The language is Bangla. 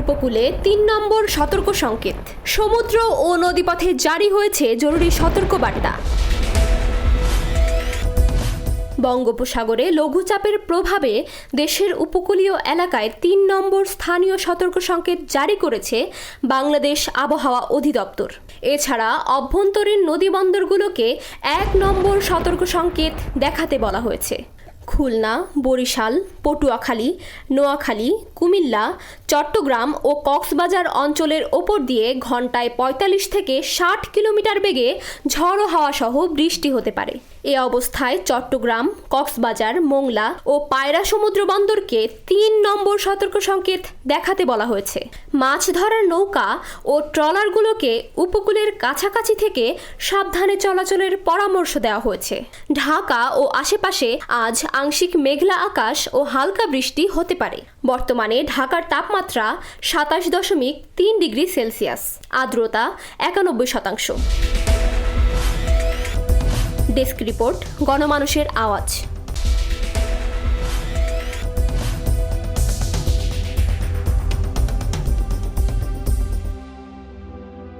উপকূলে তিন নম্বর সতর্ক সংকেত। সমুদ্র ও নদীপথে জারি হয়েছে জরুরি সতর্কবার্তা। বঙ্গোপসাগরে লঘুচাপের প্রভাবে দেশের উপকূলীয় এলাকায় তিন নম্বর স্থানীয় সতর্ক সংকেত জারি করেছে বাংলাদেশ আবহাওয়া অধিদপ্তর। এছাড়া অভ্যন্তরীণ নদীবন্দরগুলোকে এক নম্বর সতর্ক সংকেত দেখাতে বলা হয়েছে। খুলনা, বরিশাল, পটুয়াখালী, নোয়াখালী, কুমিল্লা, চট্টগ্রাম ও কক্সবাজার অঞ্চলের ওপর দিয়ে ঘন্টায় পঁয়তাল্লিশ থেকে ষাট কিলোমিটার বেগে ঝড়ো হাওয়া সহ বৃষ্টি হতে পারে। এ অবস্থায় চট্টগ্রাম, কক্সবাজার, মোংলা ও পায়রা সমুদ্র বন্দরকে তিন নম্বর সতর্ক সংকেত দেখাতে বলা হয়েছে। মাছ ধরার নৌকা ও ট্রলারগুলোকে উপকূলের কাছাকাছি থেকে সাবধানে চলাচলের পরামর্শ দেওয়া হয়েছে। ঢাকা ও আশেপাশে আজ আংশিক মেঘলা আকাশ ও হালকা বৃষ্টি হতে পারে। বর্তমানে ঢাকার তাপমাত্রা সাতাশ দশমিক তিন ডিগ্রি সেলসিয়াস। আর্দ্রতা একানব্বই শতাংশ। ডেস্ক রিপোর্ট, গণমানুষের আওয়াজ।